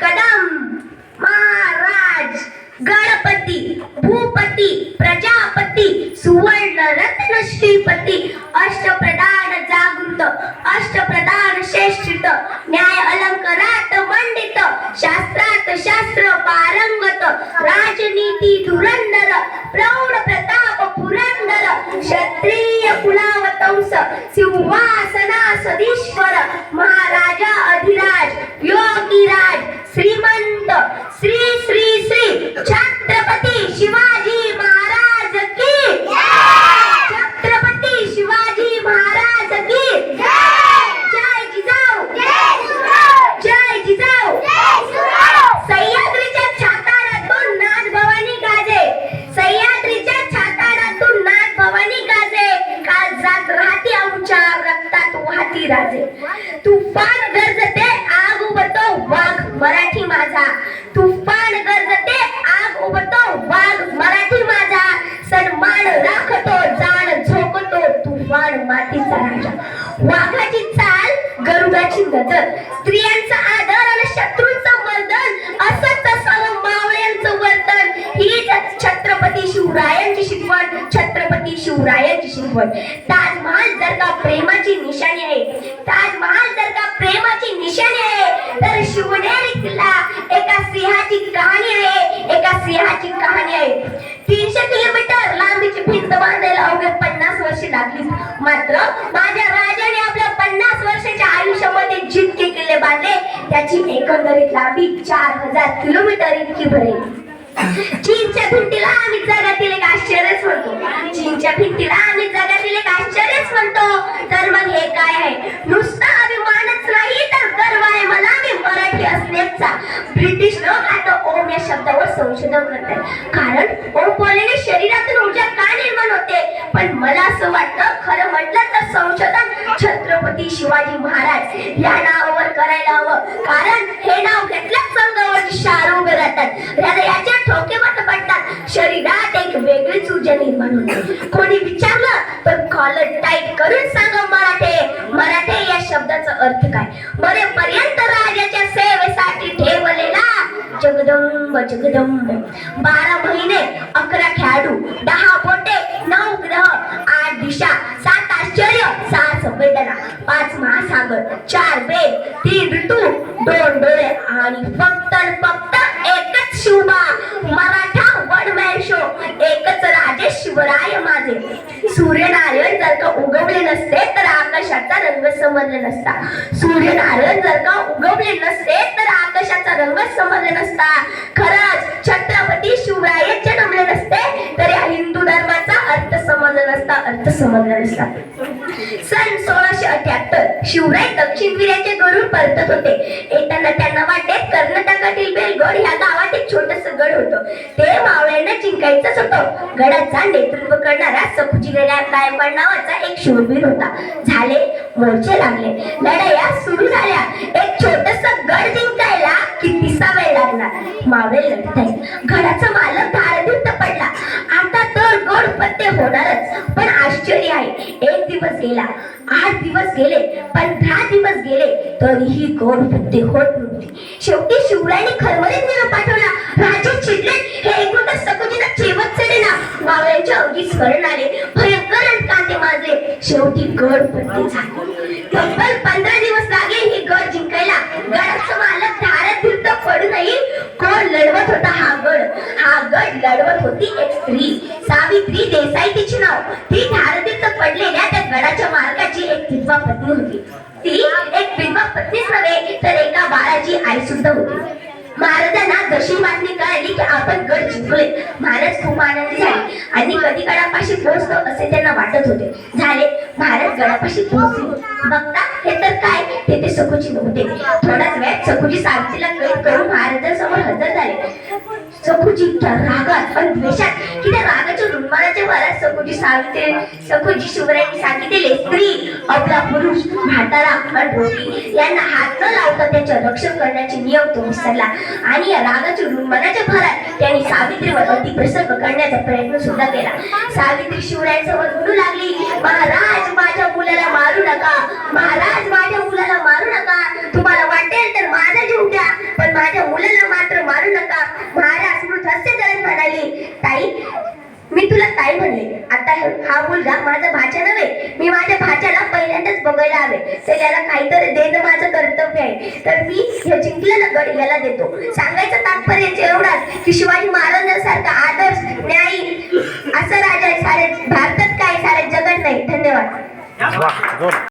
कदम महाराज गणपती भूपती प्रजापती सुवर्ण रत्न श्रीपती अष्टप्रधान जागृत अष्टप्रधान श्रेष्ठित न्याय अलंकारात मंडित शास्त्रात शास्त्र पारंगत राजनीती धुरंधर वाहती राजे. तुफान गरजते आग उभतो वाघ मराठी माझा. तुफान गरजते आग उभतो वाघ मराठी माझा. सन्मान राखतो जाण झोपतो तुफान मातीचा राजा. वाघाची चाल गरुडाची नजर. स्त्रियांचा आदर आणि शत्रूंचं मर्दन असंच असावं मावळ्यांचं वर्तन हीच छत्रपती शिवरायांची शिकवण. शिवरायांची शिकवण. ताजमहाल जर का प्रेमाची निशाणी आहे ताजमहाल जर का प्रेमाची निशाणी आहे तर शिवनेरी किल्ला एका सिंहाची कहाणी आहे एका सिंहाची कहाणी आहे. तीनशे किलोमीटर लांबीची भिंत बांधायला अवघे पन्नास वर्षे लागली. मात्र माझ्या राजाने आपल्या पन्नास वर्षाच्या आयुष्यामध्ये जितके किल्ले बांधले त्याची एकंदरीत लांबी चार हजार किलोमीटर इतकी भरेल. चीनच्या भिंतीला आम्ही जगातील एक आश्चर्यच म्हणतो भिंतीला आम्ही जगातील एक आश्चर्यच म्हणतो. तर मग हे काय आहे? नुसता अभिमानच नाही तर गर्व आहे मला. मी मराठी असण्याचा ब्रिटिश लोक आता ओम या शब्दावर संशोधन करतात कारण ओम बोलल्याने शरीरातून ऊर्जा का निर्माण होते? पण मला असं वाटतं खरं म्हटलं तर संशोधन छत्रपती शिवाजी महाराज या नाव वापर करायला हवं. कारण हे नाव घेतल्याच अंगावर शार उभे राहतात. हृदयाचे ठोके मत पडतात. शरीरात एक वेगळीच ऊर्जा निर्माण होते कोणी विचारलं तर कॉलर टाईट करून सांगा मराठे. मराठे या शब्दाचा अर्थ काय? मरेपर्यंत राजाच्या सेवेसाठी ठेवलेला जगदंब जगदंब. बारा महिने अकरा खेळाडू दहा बोटे नऊ ग्रह आठ दिशा सात आश्चर्य सहा संवेदना पाच महासागर चार वेद तीन ऋतू दोन डोळे आणि फक्त फक्त एकच शिवबा मराठा वडमॅन शो एकच राजे शिवराय माझे. सूर्यनारायण जर का उगवले नसते तर आकाशाचा रंग समजले नसता. सूर्यनारायण जर का उगवले नसते तर आकाशाचा रंग समजले नसता. खरंच छत्रपती शिवराय जन्मले नसते तर या हिंदू धर्माचा अर्थ समजला नसता अर्थ समजला नसता. सन सोळाशे अठ्याहत्तर शिवराय दक्षिण विर्याचे गरुड परतत होते. येताना त्यांना वाटेत कर्नाटकातील बेलगड ह्या गावात एक छोटस गड होतं. ते मावळ्यांना जिंकायचंच होतं. गडाचा नेतृत्व करणारा सखुजी गायकवाड नावाचा एक शूरवीर होता. झाले मोर्चे लागले. लढाया सुरू झाल्या. एक छोटस गड जिंकायला कितीसा वेळ लागला मावळे लढत आहेत गडाचा मालक धारदीप्त पडला. आता तर गड पत्ते होणारच. दिवस गेला आठ दिवस गेले पंधरा दिवस गेले तरीही गड पत्ते होत नव्हती. शेवटी शिवरायाने खरमरीत निरोप पाठवला. राजे चिडले हे ऐकून तर सकुजीला चेवत चढेना. मावळ्यांच्या अगदी स्मरण आले भयंकर आणि माजले. शेवटी गड पत्ते झाले? तब्बल पंधरा लढवत होती एक स्त्री. सावित्री देसाई तिचे नाव. ती धारतीत पडलेल्या त्या गडाच्या मार्गाची एक विधवा पत्नी होती. ती एक विधवा पत्नीच नव्हे तर एका बाळाची आई सुद्धा होती. महाराजांना जशी बातमी कळाली की आपण गड जिंकले महाराज खूप आनंदी झाले आणि कधी गडापाशी पोहोचतो असे त्यांना वाटत होते. झाले महाराज गडापाशी पोहोचले. बघता हे तर काय? तेथे सखुजी नव्हते. थोडाच वेळ सखुजी सावित्रीला कैद करून महाराजांसमोर हजर झाले. सखुजी इतक्या रागात पण द्वेषात की त्या रागाच्या रुमानाच्या वरात सखुजी सावित्री सखुजी शिवरायांनी सांगितले स्त्री आपला पुरुष म्हातारा आणि रोगी यांना हात न लावता त्याचे रक्षण करण्याचे नियम तो विसरला. आणि या रागाच्या रुमानाच्या भरात त्यांनी सावित्रीवर अतिप्रसंग करण्याचा प्रयत्न सुद्धा केला. सावित्री शिवरायांसमोर म्हणू लागली महाराज माझ्या मुलाला मारू नका. त्याला ताई म्हणले आता हा मुलगा माझा भाच्या नव्हे मी माझ्या भाच्याला पहिल्यांदाच बघायला हवे तर याला काहीतरी देणं माझं कर्तव्य आहे. तर मी हे जिंकलेला गड याला देतो. सांगायचं तात्पर्य एवढाच की शिवाजी महाराजांसारखा आदर्श न्यायी असं राजा आहे. सारे भारतात काय सारे जगात नाही. धन्यवाद.